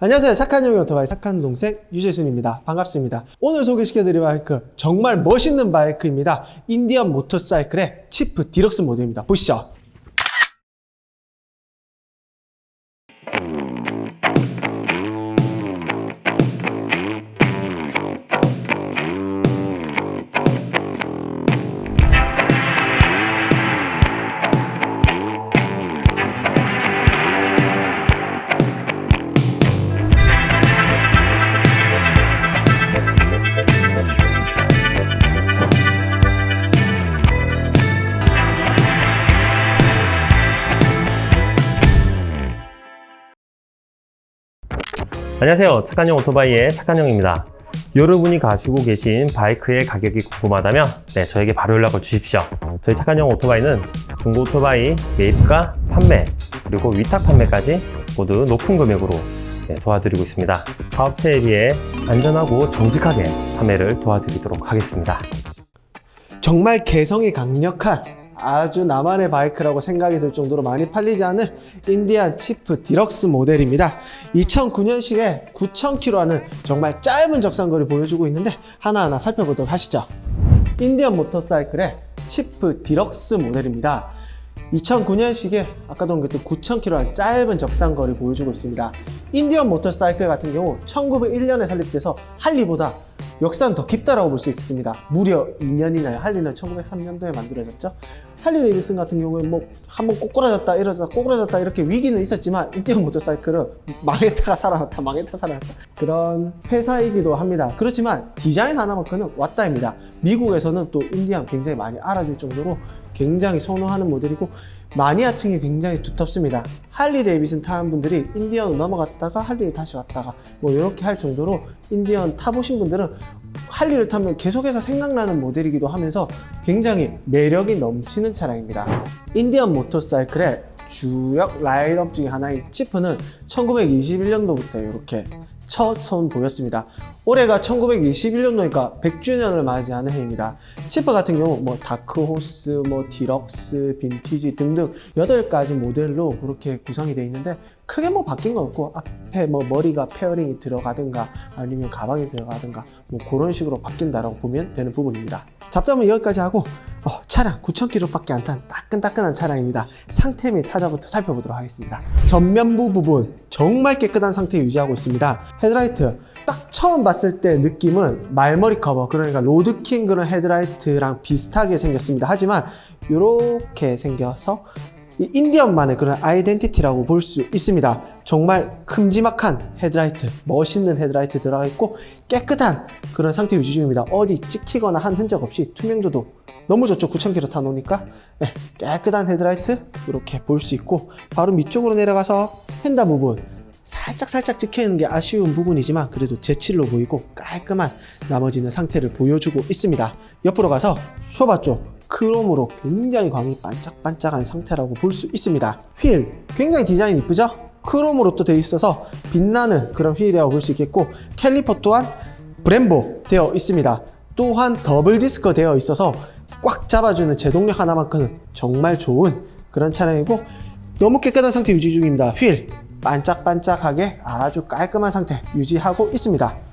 안녕하세요. 착한 형의 오토바이 착한 동생 유재순입니다. 반갑습니다. 오늘 소개시켜드릴 바이크 정말 멋있는 바이크입니다. 인디언 모터사이클의 치프 디럭스 모델입니다. 보시죠. 안녕하세요. 착한형 오토바이의 착한형입니다. 여러분이 가지고 계신 바이크의 가격이 궁금하다면 네, 저에게 바로 연락을 주십시오. 저희 착한형 오토바이는 중고 오토바이 매입과 판매 그리고 위탁 판매까지 모두 높은 금액으로 네, 도와드리고 있습니다. 가업체에 비해 안전하고 정직하게 판매를 도와드리도록 하겠습니다. 정말 개성이 강력한 아주 나만의 바이크라고 생각이 들 정도로 많이 팔리지 않은 인디안 치프 디럭스 모델입니다. 2009년식에 9,000km라는 정말 짧은 적상거리 보여주고 있는데 하나하나 살펴보도록 하시죠. 인디언 모터사이클의 치프 디럭스 모델입니다. 2009년식에 아까도 언급했던 9,000km라는 짧은 적상거리 보여주고 있습니다. 인디언 모터사이클 같은 경우 1901년에 설립돼서 할리보다 역사는 더 깊다라고 볼 수 있겠습니다. 무려 2년이나요. 할리는 1903년도에 만들어졌죠. 할리 데이비슨 같은 경우는 뭐 한번 꼬꾸라졌다 이러졌다 꼬꾸라졌다 이렇게 위기는 있었지만 인디언 모터사이클은 망했다가 살아났다 망했다가 살아났다 그런 회사이기도 합니다. 그렇지만 디자인 하나만큼은 왔다입니다. 미국에서는 또 인디언 굉장히 많이 알아줄 정도로 굉장히 선호하는 모델이고 마니아층이 굉장히 두텁습니다. 할리 데이비슨 타는 분들이 인디언 넘어갔다가 할리를 다시 왔다가 뭐 이렇게 할 정도로 인디언 타보신 분들은 할리를 타면 계속해서 생각나는 모델이기도 하면서 굉장히 매력이 넘치는 차량입니다. 인디언 모터사이클의 주력 라인업 중에 하나인 치프는 1921년도부터 이렇게 첫손 보였습니다. 올해가 1921년도니까 100주년을 맞이하는 해입니다. 치프 같은 경우 뭐 다크호스, 뭐 디럭스, 빈티지 등등 8가지 모델로 그렇게 구성이 되어 있는데 크게 뭐 바뀐 건 없고 앞에 뭐 머리가 페어링이 들어가든가 아니면 가방이 들어가든가 뭐 그런 식으로 바뀐다라고 보면 되는 부분입니다. 잡담은 여기까지 하고 어, 차량 9,000km밖에 안 탄 따끈따끈한 차량입니다. 상태 및 타자부터 살펴보도록 하겠습니다. 전면부 부분 정말 깨끗한 상태 유지하고 있습니다. 헤드라이트 딱 처음 봤을 때 느낌은 말머리 커버 그러니까 로드킹 그런 헤드라이트랑 비슷하게 생겼습니다. 하지만 이렇게 생겨서 이 인디언만의 그런 아이덴티티라고 볼 수 있습니다. 정말 큼지막한 헤드라이트, 멋있는 헤드라이트 들어가 있고 깨끗한 그런 상태 유지 중입니다. 어디 찍히거나 한 흔적 없이 투명도도 너무 좋죠. 9,000km 타놓으니까 네, 깨끗한 헤드라이트 이렇게 볼 수 있고 바로 밑쪽으로 내려가서 휀다 부분 살짝 살짝 찍혀 있는 게 아쉬운 부분이지만 그래도 재칠로 보이고 깔끔한 나머지는 상태를 보여주고 있습니다. 옆으로 가서 쇼바 쪽 크롬으로 굉장히 광이 반짝반짝한 상태라고 볼 수 있습니다. 휠 굉장히 디자인 이쁘죠? 크롬으로 또 되어 있어서 빛나는 그런 휠이라고 볼 수 있겠고 캘리퍼 또한 브렘보 되어 있습니다. 또한 더블 디스크 되어 있어서 꽉 잡아주는 제동력 하나만큼은 정말 좋은 그런 차량이고 너무 깨끗한 상태 유지 중입니다. 휠 반짝반짝하게 아주 깔끔한 상태 유지하고 있습니다.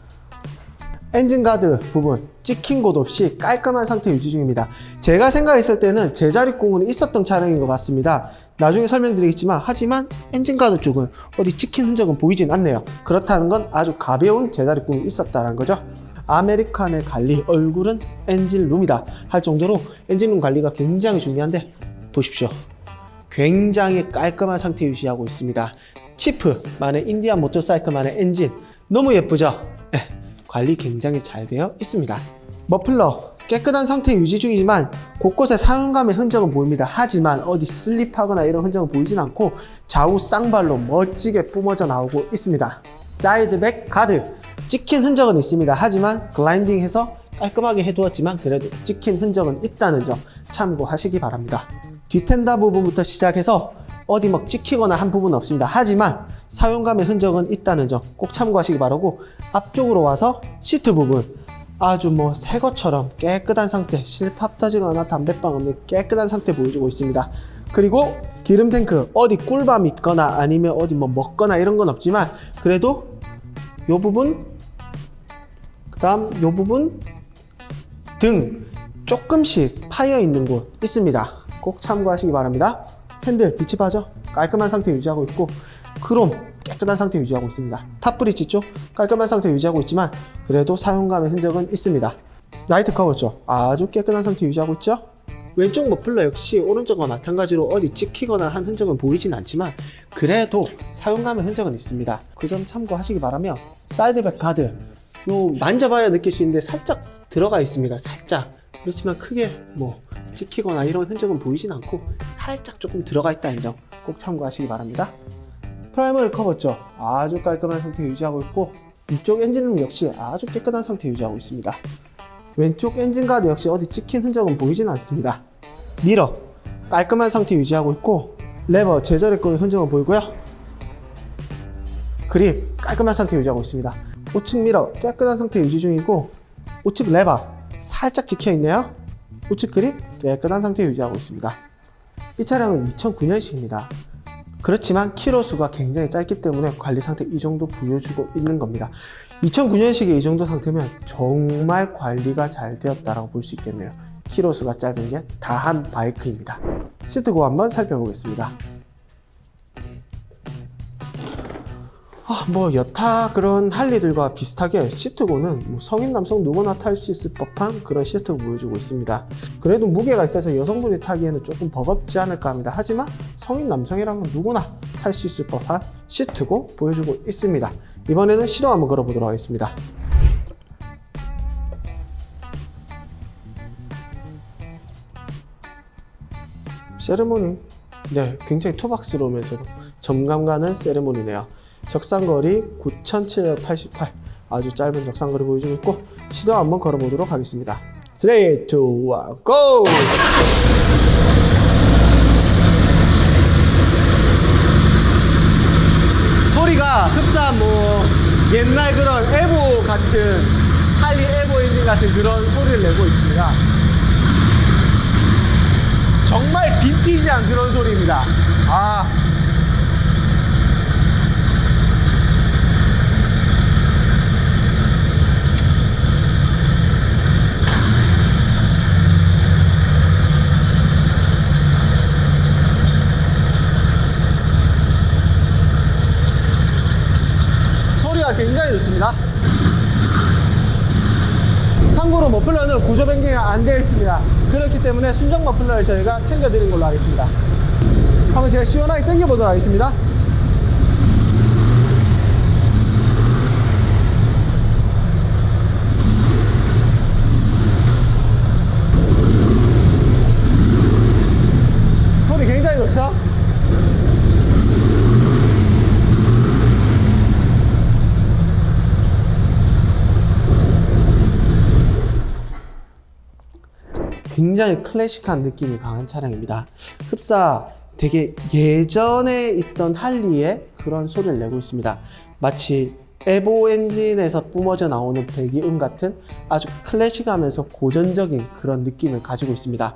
엔진 가드 부분 찍힌 곳 없이 깔끔한 상태 유지 중입니다. 제가 생각했을 때는 제자리 공은 있었던 차량인 것 같습니다. 나중에 설명드리겠지만 하지만 엔진 가드 쪽은 어디 찍힌 흔적은 보이진 않네요. 그렇다는 건 아주 가벼운 제자리 공이 있었다는 거죠. 아메리칸의 관리 얼굴은 엔진룸이다 할 정도로 엔진룸 관리가 굉장히 중요한데 보십시오. 굉장히 깔끔한 상태 유지하고 있습니다. 치프만의 인디안 모터사이클만의 엔진 너무 예쁘죠? 네, 관리 굉장히 잘 되어 있습니다. 머플러 깨끗한 상태 유지 중이지만 곳곳에 사용감의 흔적은 보입니다. 하지만 어디 슬립하거나 이런 흔적은 보이진 않고 좌우 쌍발로 멋지게 뿜어져 나오고 있습니다. 사이드백 가드 찍힌 흔적은 있습니다. 하지만 글라인딩해서 깔끔하게 해두었지만 그래도 찍힌 흔적은 있다는 점 참고하시기 바랍니다. 뒷텐다 부분부터 시작해서 어디 막 찍히거나 한 부분은 없습니다. 하지만 사용감의 흔적은 있다는 점 꼭 참고하시기 바라고 앞쪽으로 와서 시트 부분 아주 뭐 새 것처럼 깨끗한 상태 실밥 터지거나 담배빵 없는 깨끗한 상태 보여주고 있습니다. 그리고 기름 탱크 어디 꿀밤 있거나 아니면 어디 뭐 먹거나 이런 건 없지만 그래도 요 부분, 그 다음 요 부분 등 조금씩 파여 있는 곳 있습니다. 꼭 참고하시기 바랍니다. 핸들 빛이 빠져 깔끔한 상태 유지하고 있고 크롬 깨끗한 상태 유지하고 있습니다. 탑 브릿지 쪽 깔끔한 상태 유지하고 있지만 그래도 사용감의 흔적은 있습니다. 라이트 커버 쪽 아주 깨끗한 상태 유지하고 있죠. 왼쪽 머플러 역시 오른쪽과 마찬가지로 어디 찍히거나 한 흔적은 보이진 않지만 그래도 사용감의 흔적은 있습니다. 그 점 참고하시기 바라며 사이드백 가드 요 만져봐야 느낄 수 있는데 살짝 들어가 있습니다. 살짝 그렇지만 크게 뭐 찍히거나 이런 흔적은 보이진 않고 살짝 조금 들어가 있다는 점꼭 참고하시기 바랍니다. 프라이머리 커버 쪽 아주 깔끔한 상태 유지하고 있고 이쪽 엔진룸 역시 아주 깨끗한 상태 유지하고 있습니다. 왼쪽 엔진 가드 역시 어디 찍힌 흔적은 보이진 않습니다. 미러 깔끔한 상태 유지하고 있고 레버 제자리 거의 흔적은 보이고요. 그립 깔끔한 상태 유지하고 있습니다. 우측 미러 깨끗한 상태 유지 중이고 우측 레버 살짝 찍혀 있네요. 우측 그립 깨끗한 상태 유지하고 있습니다. 이 차량은 2009년식입니다. 그렇지만 키로 수가 굉장히 짧기 때문에 관리 상태 이 정도 보여주고 있는 겁니다. 2009년식의 이 정도 상태면 정말 관리가 잘 되었다라고 볼 수 있겠네요. 키로 수가 짧은 게 다 한 바이크입니다. 시트 고 한번 살펴보겠습니다. 아, 뭐 여타 그런 할리들과 비슷하게 시트고는 뭐 성인 남성 누구나 탈 수 있을 법한 그런 시트고 보여주고 있습니다. 그래도 무게가 있어서 여성분이 타기에는 조금 버겁지 않을까 합니다. 하지만 성인 남성이라면 누구나 탈 수 있을 법한 시트고 보여주고 있습니다. 이번에는 시동 한번 걸어보도록 하겠습니다. 세레모니 네 굉장히 투박스러우면서도 점감 가는 세레모니네요 적상거리 9788 아주 짧은 적상거리 보여주고 있고 시도 한번 걸어보도록 하겠습니다 3, 2, 1, GO! 소리가 흡사한 뭐 옛날 그런 에보 같은 할리 에보 엔진 같은 그런 소리를 내고 있습니다 정말 빈티지한 그런 소리입니다. 아. 소리가 굉장히 좋습니다. 참고로 머플러는 구조 변경이 안 되어 있습니다. 그렇기 때문에 순정 머플러를 저희가 챙겨드린 걸로 하겠습니다. 한번 제가 시원하게 당겨보도록 하겠습니다. 소리 굉장히 좋죠? 굉장히 클래식한 느낌이 강한 차량입니다. 흡사 되게 예전에 있던 할리의 그런 소리를 내고 있습니다. 마치 에보 엔진에서 뿜어져 나오는 배기음 같은 아주 클래식하면서 고전적인 그런 느낌을 가지고 있습니다.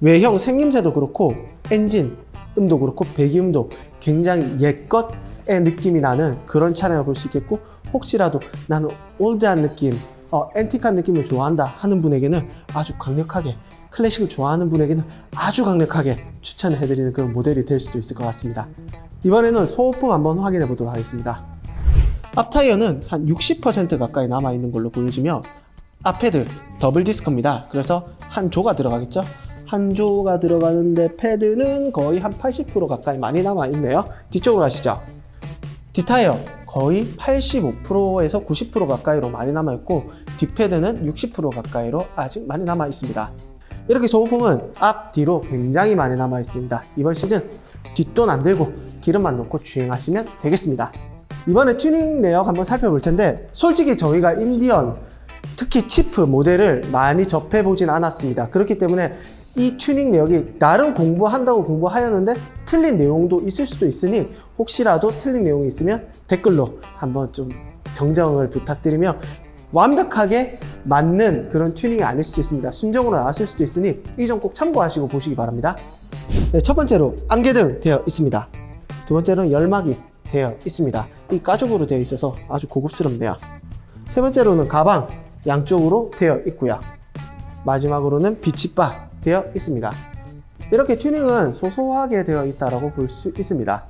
외형 생김새도 그렇고 엔진 음도 그렇고 배기음도 굉장히 옛것의 느낌이 나는 그런 차량을 볼 수 있겠고 혹시라도 나는 올드한 느낌 어, 앤틱한 느낌을 좋아한다 하는 분에게는 아주 강력하게 클래식을 좋아하는 분에게는 아주 강력하게 추천을 해드리는 그런 모델이 될 수도 있을 것 같습니다. 이번에는 소모품 한번 확인해 보도록 하겠습니다. 앞 타이어는 한 60% 가까이 남아있는 걸로 보여지며 앞패드 더블 디스크입니다. 그래서 한 조가 들어가겠죠? 한 조가 들어가는데 패드는 거의 한 80% 가까이 많이 남아있네요. 뒤쪽으로 가시죠. 뒷타이어 거의 85%에서 90% 가까이로 많이 남아있고 뒷패드는 60% 가까이로 아직 많이 남아있습니다. 이렇게 소모품은 앞, 뒤로 굉장히 많이 남아 있습니다. 이번 시즌 뒷돈 안 들고 기름만 넣고 주행하시면 되겠습니다. 이번에 튜닝 내역 한번 살펴볼 텐데 솔직히 저희가 인디언 특히 치프 모델을 많이 접해보진 않았습니다. 그렇기 때문에 이 튜닝 내역이 나름 공부한다고 공부하였는데 틀린 내용도 있을 수도 있으니 혹시라도 틀린 내용이 있으면 댓글로 한번 좀 정정을 부탁드리며 완벽하게 맞는 그런 튜닝이 아닐 수도 있습니다. 순정으로 나왔을 수도 있으니 이 점 꼭 참고하시고 보시기 바랍니다. 네, 첫 번째로 안개등 되어 있습니다. 두 번째로는 열막이 되어 있습니다. 이 가죽으로 되어 있어서 아주 고급스럽네요. 세 번째로는 가방 양쪽으로 되어 있고요. 마지막으로는 비치바 되어 있습니다. 이렇게 튜닝은 소소하게 되어 있다고 볼수 있습니다.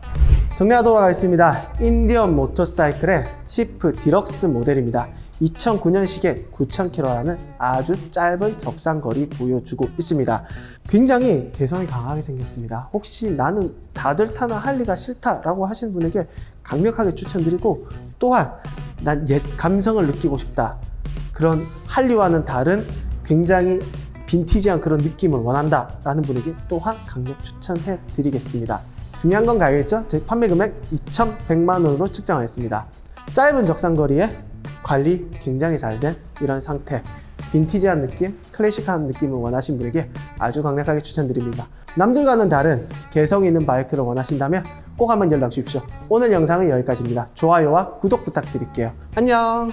정리하도록 하겠습니다. 인디언 모터사이클의 치프 디럭스 모델입니다. 2009년식의 9,000km라는 아주 짧은 적상거리 보여주고 있습니다. 굉장히 개성이 강하게 생겼습니다. 혹시 나는 다들 타는 할리가 싫다라고 하시는 분에게 강력하게 추천드리고 또한 난 옛 감성을 느끼고 싶다. 그런 할리와는 다른 굉장히 빈티지한 그런 느낌을 원한다 라는 분에게 또한 강력 추천해 드리겠습니다 중요한 건 알겠죠? 제 판매 금액 2,100만 원으로 측정하였습니다 짧은 적상거리에 관리 굉장히 잘 된 이런 상태 빈티지한 느낌, 클래식한 느낌을 원하신 분에게 아주 강력하게 추천드립니다. 남들과는 다른 개성 있는 바이크를 원하신다면 꼭 한번 연락 주십시오. 오늘 영상은 여기까지입니다. 좋아요와 구독 부탁드릴게요. 안녕